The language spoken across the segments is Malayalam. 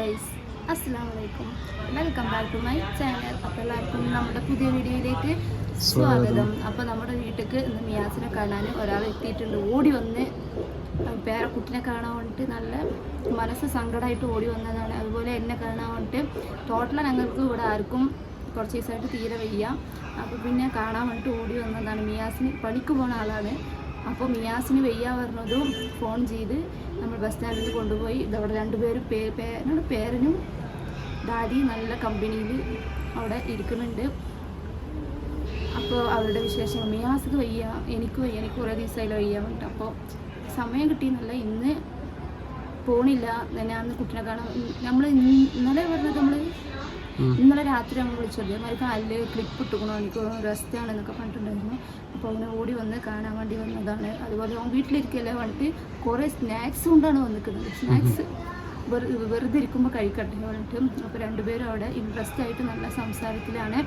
ഗൈസ് അസ്സാം വലൈക്കും welcome back to my channel അപ്പോൾ എല്ലാവർക്കും നമ്മുടെ പുതിയ വീഡിയോയിലേക്ക് സ്വാഗതം. അപ്പോൾ നമ്മുടെ വീട്ടിലേക്ക് ഇന്ന് മിയാസിനെ കാണാൻ ഒരാൾ എത്തിയിട്ടുണ്ട്. ഓടി വന്ന് പേരെ കുട്ടിനെ കാണാൻ വേണ്ടിയിട്ട് നല്ല മനസ്സ് സങ്കടമായിട്ട് ഓടി വന്നതാണ്. അതുപോലെ എന്നെ കാണാൻ വേണ്ടിയിട്ട് ടോട്ടൽ ഞങ്ങൾക്ക് ഇവിടെ ആർക്കും കുറച്ച് ദിവസമായിട്ട് തീരെ വയ്യ. അപ്പോൾ പിന്നെ കാണാൻ വേണ്ടിയിട്ട് ഓടി വന്നതാണ്. മിയാസിന് പണിക്ക് പോകുന്ന ആളാണ്. അപ്പോൾ മിയാസിന് വെയ്യാ പറഞ്ഞതും ഫോൺ ചെയ്ത് നമ്മൾ ബസ് സ്റ്റാൻഡിൽ കൊണ്ടുപോയി. ഇതവിടെ രണ്ടുപേരും പേ പേരനോട് പേരനും ഡാഡി നല്ല കമ്പനിയിൽ അവിടെ ഇരിക്കുന്നുണ്ട്. അപ്പോൾ അവരുടെ വിശേഷം മിയാസിക്ക് വയ്യ എനിക്ക് വയ്യ എനിക്ക് കുറേ ദിവസമായില്ല വയ്യ പറഞ്ഞിട്ട്. അപ്പോൾ സമയം കിട്ടിയെന്നല്ല ഇന്ന് പോണില്ല. ഞാൻ അന്ന് കുട്ടീനെ കാണാൻ നമ്മൾ ഇന്നലെ പറഞ്ഞത് നമ്മൾ ഇന്നലെ രാത്രി അങ്ങ് വിളിച്ചത് അതേമാതിരി കാലിൽ ക്ലിപ്പ് ഇട്ടുക്കണോ. എനിക്ക് റെസ്റ്റ് എന്നൊക്കെ പറഞ്ഞിട്ടുണ്ടായിരുന്നു. അപ്പോൾ അവനെ ഓടി വന്ന് കാണാൻ വേണ്ടി വന്നതാണ്. അതുപോലെ അവൻ വീട്ടിലിരിക്കല്ലേ പറഞ്ഞിട്ട് കുറേ സ്നാക്സ് കൊണ്ടാണ് വന്നിരിക്കുന്നത് സ്നാക്സ് വെറുതെ ഇരിക്കുമ്പോൾ കഴിക്കട്ടെ പറഞ്ഞിട്ട്. അപ്പോൾ രണ്ടുപേരും അവിടെ ഇൻട്രസ്റ്റ് ആയിട്ട് നല്ല സംസാരത്തിലാണ്.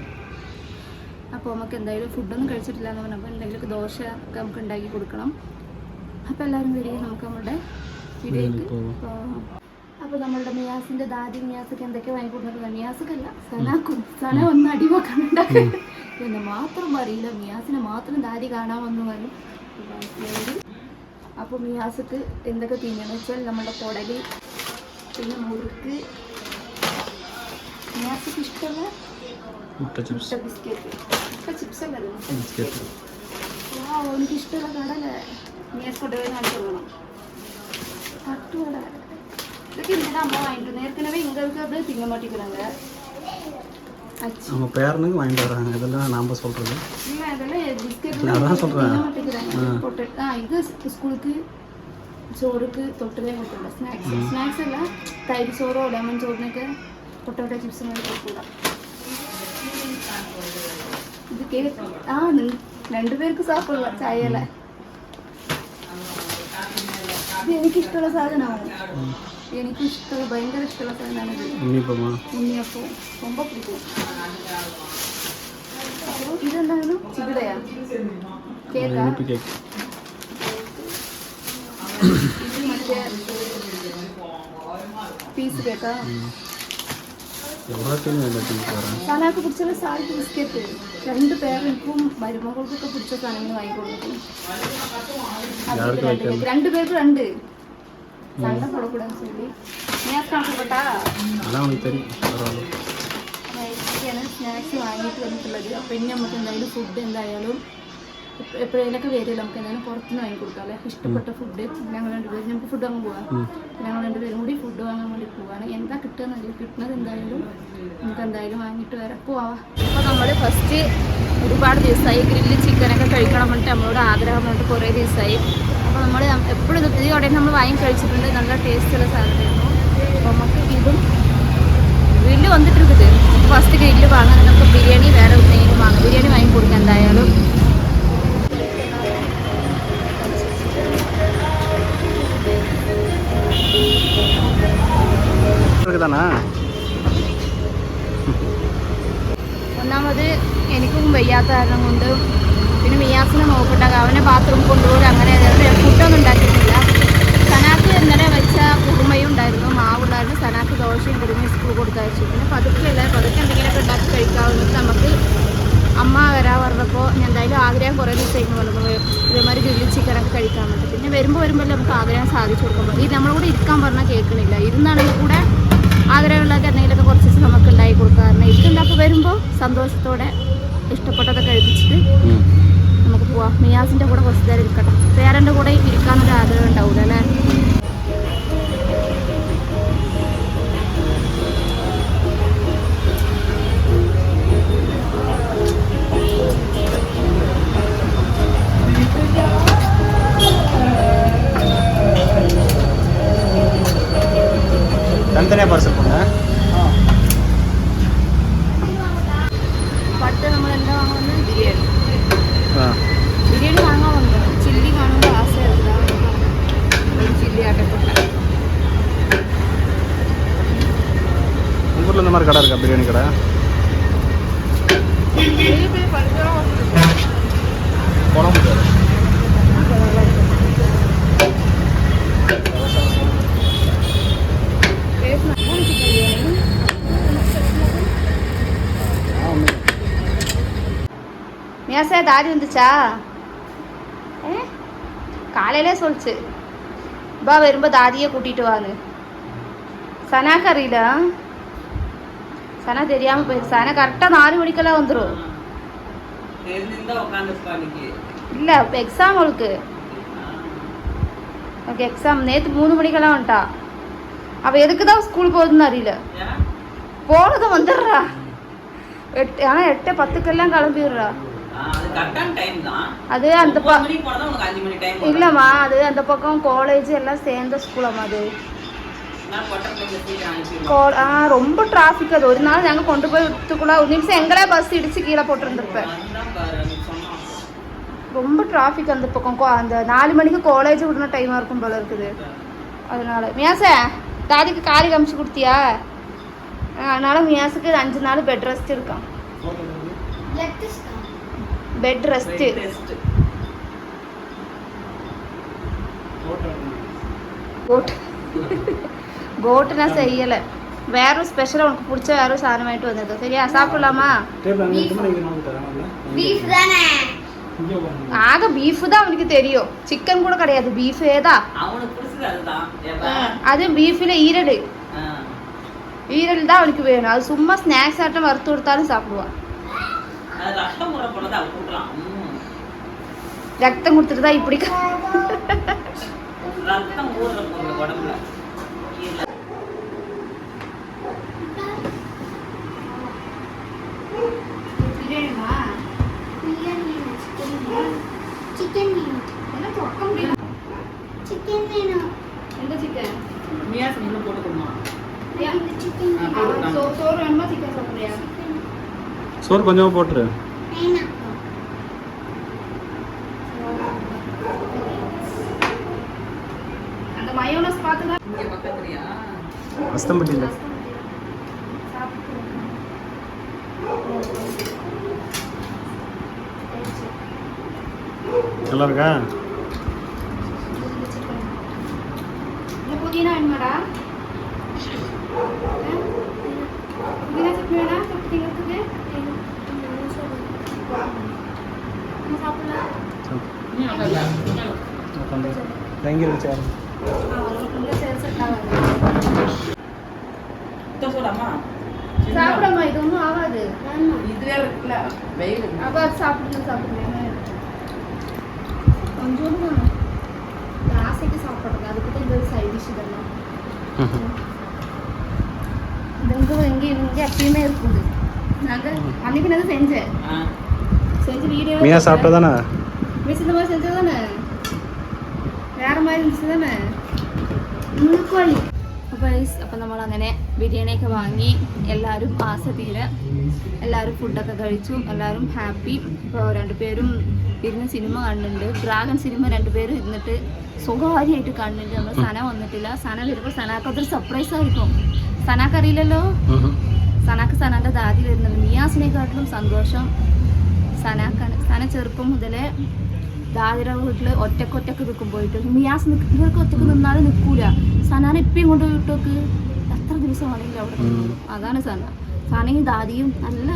അപ്പോൾ നമുക്ക് എന്തായാലും ഫുഡൊന്നും കഴിച്ചിട്ടില്ല എന്ന് പറഞ്ഞപ്പോൾ എന്തെങ്കിലുമൊക്കെ ദോശ ഒക്കെ നമുക്ക് ഉണ്ടാക്കി കൊടുക്കണം. അപ്പോൾ എല്ലാവരും വരിക നമുക്ക് നമ്മുടെ വീഡിയോയ്ക്ക് അപ്പോൾ നമ്മളുടെ മിയാസിന്റെ ദാദി മിയാസൊക്കെ എന്തൊക്കെ വാങ്ങിക്കൊടുക്കുന്നത് മിയാസക്കല്ല. സനാക്കും സന ഒന്ന് അടിവാക്കാനുണ്ടാക്കി എന്നെ മാത്രം അറിയില്ല മിയാസിനെ മാത്രം ദാദി കാണാമെന്ന് പറഞ്ഞു. അപ്പോൾ മിയാസക്ക് എന്തൊക്കെ തിന്നണം വെച്ചാൽ നമ്മുടെ കൊടലി പിന്നെ മുറുക്ക്. മിയാസക്ക് ഇഷ്ടമുള്ള മുട്ട ചിപ്സ് ബിസ്ക്കറ്റ്. മുട്ട ചിപ്സ് അല്ലേ ബിസ്ക്കറ്റ്. ആ എനിക്ക് ഇഷ്ടമുള്ള കടല. മിയാസ് കൊണ്ടുപോയി കാണിച്ചു തട്ടുകട இதுக்கு இந்த அம்மா வாங்கிட்டு இருந்தேன் ஏற்கனவே இங்கே இருக்கிறது திங்க மாட்டேங்கிறாங்க அவங்க பேரனுக்கு வாங்கிட்டு வராங்க இதெல்லாம் நாம சொல்றது இல்லை இதெல்லாம் பிஸ்கெட் அதான் சொல்கிறேன் பொட்டேட்டோ இது ஸ்கூலுக்கு ചോറുക്ക് തൊട്ടതേ കൊടുക്കില്ല സ്നാക്സ് സ്നാക്സ് അല്ല തൈര് ചോറോ ലെമൺ ചോറിനൊക്കെ പൊട്ടോട്ട ചിപ്സിനോട് കൊടുക്കില്ല ഇത് കേക്ക് ആ രണ്ടുപേർക്ക് സാപ്പുള്ള ചായയല്ലേ ഇത് എനിക്കിഷ്ടമുള്ള സാധനമാണ് എനിക്ക് ഇഷ്ടം ഭയങ്കര ഇഷ്ടമുള്ള സാധനമാണിത് ഉണ്ണിയപ്പമാ? ഉണ്ണിയപ്പം. ഇതെന്താണ്? ചികിടയാ കേക്കാ? കേക്ക്. മറ്റേ ബിസ്ക്കറ്റ്. രണ്ട് പേരെനിക്കും മരുമകൾക്കൊക്കെ പിടിച്ച സാധനങ്ങൾ വാങ്ങിക്കൊടുക്കും. രണ്ടുപേർക്ക് രണ്ട്. പേർക്ക് രണ്ട് സണ്ട പോടക്കൂടാന്ന് சொல்லி ഞാൻ കണക്കപ്പെട്ടാ அதான் உனக்கு தெரியும் பரவாயில்ல നൈറ്റിക്കാണ് സ്നാക്സ് വാങ്ങിയിട്ട് വന്നിട്ടുള്ളത് അപ്പം ഇനി നമുക്ക് എന്തായാലും ഫുഡ് എന്തായാലും എപ്പ- എപ്പോഴേലൊക്കെ വരില്ല നമുക്ക് എന്തായാലും പുറത്തുനിന്ന് വാങ്ങി കൊടുക്കാം അല്ലേ ഇഷ്ടപ്പെട്ട ഫുഡ് ഞങ്ങൾ രണ്ടുപേരും നമുക്ക് ഫുഡ് വാങ്ങാൻ പോവാം ഞങ്ങൾ രണ്ടുപേരും കൂടി ഫുഡ് വാങ്ങാൻ വേണ്ടി പോവാണ് എന്താ കിട്ടുന്നത് കിട്ടുന്നത് എന്തായാലും നമുക്ക് എന്തായാലും വാങ്ങിയിട്ട് വരാം പോവാം അപ്പോൾ നമ്മൾ ഫസ്റ്റ് ഒരുപാട് ദിവസമായി ഗ്രില്ല് ചിക്കനൊക്കെ കഴിക്കണം എന്നിട്ട് നമ്മളോട് ആഗ്രഹം വന്നിട്ട് കുറേ ദിവസമായി. അപ്പോൾ നമ്മൾ എപ്പോഴും ഇത് ഈ നമ്മൾ വാങ്ങി കഴിച്ചിട്ടുണ്ട്. നല്ല ടേസ്റ്റുള്ള സാധനമായിരുന്നു. അപ്പോൾ നമുക്ക് ഇതും ഗ്രില്ല് വന്നിട്ടിരിക്കുന്നത് ഫസ്റ്റ് ഗ്രില്ല് വാങ്ങാൻ നമുക്ക് ബിരിയാണി വേറെ എന്തെങ്കിലും വാങ്ങും. ബിരിയാണി വാങ്ങി കൊടുക്കാം എന്തായാലും. ഒന്നാമത് എനിക്കും വയ്യാത്ത കാരണം കൊണ്ട് പിന്നെ മിയാസിനെ നോക്കട്ടെ അവനെ ബാത്റൂം കൊണ്ടുപോകും അങ്ങനെ ഫുഡൊന്നും ഉണ്ടാക്കിയിട്ടില്ല. സനാക്ക് ഇന്നലെ വെച്ച കുറുമയും ഉണ്ടായിരുന്നു മാവുണ്ടായിരുന്നു. സനാക്ക് ദോശയും കുറുമയും സ്കൂൾ കൊടുത്തയച്ചു. പിന്നെ പതുക്കെ അല്ലേ പതുക്കെ എന്തെങ്കിലുമൊക്കെ ഉണ്ടാക്കി കഴിക്കാവുന്നത് നമുക്ക് അമ്മ വരാൻ പറഞ്ഞപ്പോൾ ഞാൻ എന്തായാലും ആഗ്രഹം കുറേ ദിവസമായിരുന്നു പറഞ്ഞത് ഇതേമാതിരി ഗ്രില്ല് ചിക്കനൊക്കെ കഴിക്കാൻ വേണ്ടി. പിന്നെ വരുമ്പോൾ വരുമ്പോൾ നമുക്ക് ആഗ്രഹം സാധിച്ചു കൊടുക്കാൻ പറ്റും. ഇത് നമ്മളോട് ഇരിക്കാൻ പറഞ്ഞാൽ കേൾക്കണില്ല. ഇരുന്നാണെങ്കിൽ കൂടെ ആഗ്രഹമുള്ളതൊക്കെ എന്തെങ്കിലുമൊക്കെ കുറച്ച് നമുക്ക് ഉണ്ടായി കൊടുക്കാറുണ്ട്. ഇതുണ്ടാക്കി വരുമ്പോൾ സന്തോഷത്തോടെ ഇഷ്ടപ്പെട്ടതൊക്കെ എഴുതിച്ചിട്ട് നമുക്ക് പോവാം. മിയാസിന്റെ കൂടെ കുറച്ച് നേരം ഇരിക്കട്ടെ. പേരന്റെ കൂടെ ഇരിക്കാനൊരു ആഗ്രഹം ഉണ്ടാവില്ല അല്ലേ? தாடி வந்துச்சா? ஏ காலையிலே சொல்லிச்சு. பா வரும்போ தாதியை கூட்டிட்டு வான்னு. சனாக்கு அறியல சனா தெரியாம போயிடுச்சு சனா கரெக்டாக நாலு மணிக்கெல்லாம் வந்துடும் இல்லை இப்போ எக்ஸாம் அவளுக்கு. ஓகே எக்ஸாம் நேற்று மூணு மணிக்கெல்லாம் வந்துட்டா. அவள் எதுக்கு தான் ஸ்கூல் போகுதுன்னு அறியல? போனதும் வந்துடுறா. எட்டு ஆனால் எட்டு பத்துக்கெல்லாம் கிளம்பிடுறா. அது கரெக்டான டைம் தான். அது அந்த இல்லைம்மா அது அந்த பக்கம் காலேஜ் எல்லாம் சேர்ந்த ஸ்கூலாம்மா அது. ஆ ரொம்ப டிராஃபிக் அது. ஒரு நாள் நாங்கள் கொண்டு போய் விட்டுக்குள்ள ஒரு நிமிஷம் எங்களே பஸ் இடிச்சு கீழே போட்டுருந்துருப்பேன் ரொம்ப டிராஃபிக் அந்த பக்கம். கோ- அந்த நாலு மணிக்கு காலேஜ் விடுன டைமாக இருக்கும் போல இருக்குது. அதனால மியாச தாதிக்கு காரி காமிச்சு கொடுத்தியா? அதனால மியாசுக்கு அஞ்சு நாள் பெட் ரெஸ்ட் இருக்கான். பெட் ரெஸ்ட் கோட்டு நான் செய்யலை. வேற ஸ்பெஷலாக உனக்கு பிடிச்ச வேற ஒரு சாதனம் வாங்கிட்டு வந்தது சரியா? சாப்பிடலாமா? ஆக பீஃப் தான் அவனுக்கு தெரியும். சிக்கன் கூட கிடையாது. பீஃபே தான்? அது பீஃபில் ஈரல் ஆ. ஈரல் தான் அவனுக்கு வேணும். அது சும்மா ஸ்நாக்ஸ் ஆட்டம் வறுத்து கொடுத்தாலும் சாப்பிடுவான். ரத்தம் கொடுத்துட்டு தான் இப்படி சிக்கன் மீன் சிக்கன் மீன்? எந்த சிக்கன் மியாஸ் மீன் போட்டு கொடுமா. சோறு கொஞ்சமா போட்டுரு அஸ்தம்பட்டியில். நல்லா இருக்கா புதினா என்னடா புதினா சட்னி வேணா? சாப்பிட்டீங்க தேங்க்யூ சார். சாப்பிடலாமா இது ஒன்றும் ஆகாது. இதுவே வெயில். அப்போ அது சாப்பிடுங்க சாப்பிடுங்க. கொஞ்சோண்டு ஆசைக்கு டிஷ் இதெல்லாம். இது இங்கே இங்கே எப்பயுமே இருக்குது. நாங்கள் அன்னைக்கு நான் செஞ்சேன். செஞ்சு வீடியோ மீனா தானே மிஸ் இந்த மாதிரி செஞ்சது வேற மாதிரி இருந்துச்சு தானே ഉള്ളിക്കോളി അപ്പോൾ അപ്പോൾ നമ്മൾ അങ്ങനെ ബിരിയാണിയൊക്കെ വാങ്ങി എല്ലാവരും ആസ തീരെ എല്ലാവരും ഫുഡൊക്കെ കഴിച്ചു എല്ലാവരും ഹാപ്പി ഇപ്പോൾ രണ്ടുപേരും ഇരുന്ന് സിനിമ കാണുന്നുണ്ട്. ഡ്രാഗൺ സിനിമ രണ്ടുപേരും ഇരുന്നിട്ട് സ്വകാര്യമായിട്ട് കാണുന്നുണ്ട്. നമ്മൾ സന വന്നിട്ടില്ല. സന വരുമ്പോൾ സനാക്ക് അതൊരു സർപ്രൈസ് ആയിരിക്കും. സനാക്ക് അറിയില്ലല്ലോ? സനാക്ക് സനാന്റെ ദാദി വരുന്നത് നിയാസിനെക്കാട്ടിലും സന്തോഷം സനാക്കാണ്. സന ചെറുപ്പം മുതലേ ദാദിയുടെ വീട്ടിൽ ഒറ്റയ്ക്ക് ഒറ്റയ്ക്ക് നിൽക്കും പോയിട്ട് മിയാസ് നിക്ക് ഇവർക്ക് ഒറ്റയ്ക്ക് നിന്നാലും നിൽക്കൂല സനാന ഇപ്പം കൊണ്ട് വിട്ടോക്ക്. എത്ര ദിവസമാണെങ്കിലും അവിടെ. അതാണ് സന. സനയും ദാദിയും നല്ല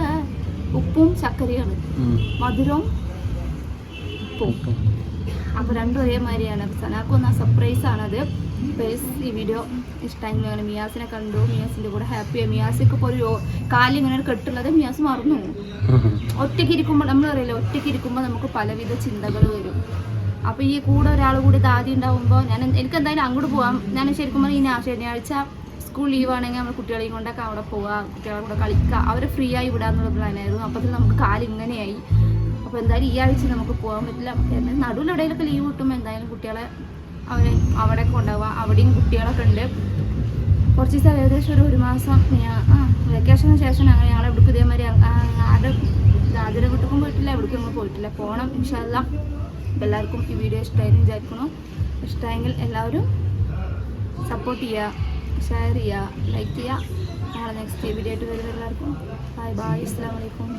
ഉപ്പും ചക്കരയാണ് മധുരവും ഉപ്പും. അപ്പോൾ രണ്ടും ഒരേമാതിരിയാണ്. സനാക്കൊന്ന് സർപ്രൈസ് ആണത്. ബേസ് ഈ വീഡിയോ ഇഷ്ടമായി അങ്ങനെ മിയാസിനെ കണ്ടു. മിയാസിന്റെ കൂടെ ഹാപ്പിയായി മിയാസിക്ക് ഇപ്പോൾ ഒരു കാലിങ്ങനെ കെട്ടുള്ളത് മിയാസ് മറന്നു. ഒറ്റയ്ക്ക് ഇരിക്കുമ്പോൾ നമ്മൾ അറിയില്ല ഒറ്റയ്ക്ക് ഇരിക്കുമ്പോൾ നമുക്ക് പലവിധ ചിന്തകൾ വരും. അപ്പോൾ ഈ കൂടെ ഒരാൾ കൂടി ദാദി ഉണ്ടാവുമ്പോൾ ഞാൻ എനിക്ക് എന്തായാലും അങ്ങോട്ട് പോവാം. ഞാൻ ശരിക്കും പറഞ്ഞാൽ ഈ ഞാ- ശനിയാഴ്ച സ്കൂൾ ലീവ് ആണെങ്കിൽ നമ്മൾ കുട്ടികളെയും കൊണ്ടൊക്കെ അവിടെ പോവുക കുട്ടികളെ കൂടെ കളിക്കുക അവരെ ഫ്രീ ആയി വിടാന്നുള്ള പ്ലാനായിരുന്നു അപ്പോൾ നമുക്ക് കാലിങ്ങനെയായി അപ്പോൾ എന്തായാലും ഈ ആഴ്ച നമുക്ക് പോകാൻ പറ്റില്ല. എന്നാൽ നടുവിലെവിടെയൊക്കെ ലീവ് കിട്ടുമ്പോൾ എന്തായാലും കുട്ടികളെ അവരെ അവിടെ കൊണ്ടുപോവാം. അവിടെയും കുട്ടികളൊക്കെ ഉണ്ട്. കുറച്ച് ദിവസം ഏകദേശം ഒരു ഒരു മാസം വെക്കേഷന് ശേഷം ഞങ്ങൾ ഞങ്ങൾ എവിടേക്കും ഇതേമാതിരി ആരുടെ ദാദിയുടെ വീട്ടിലും പോയിട്ടില്ല എവിടേക്കും നമ്മൾ പോയിട്ടില്ല. പോകണം ഇൻഷാല്ല എല്ലാവർക്കും ഈ വീഡിയോ ഇഷ്ടമായിരുന്നു വിചാരിക്കുന്നു. ഇഷ്ടമായെങ്കിൽ എല്ലാവരും സപ്പോർട്ട് ചെയ്യുക ഷെയർ ചെയ്യുക ലൈക്ക് ചെയ്യുക. നാളെ നെക്സ്റ്റ് വീഡിയോ ആയിട്ട് വരുന്ന എല്ലാവർക്കും ബൈ ബൈ അസ്സാം വലൈക്കും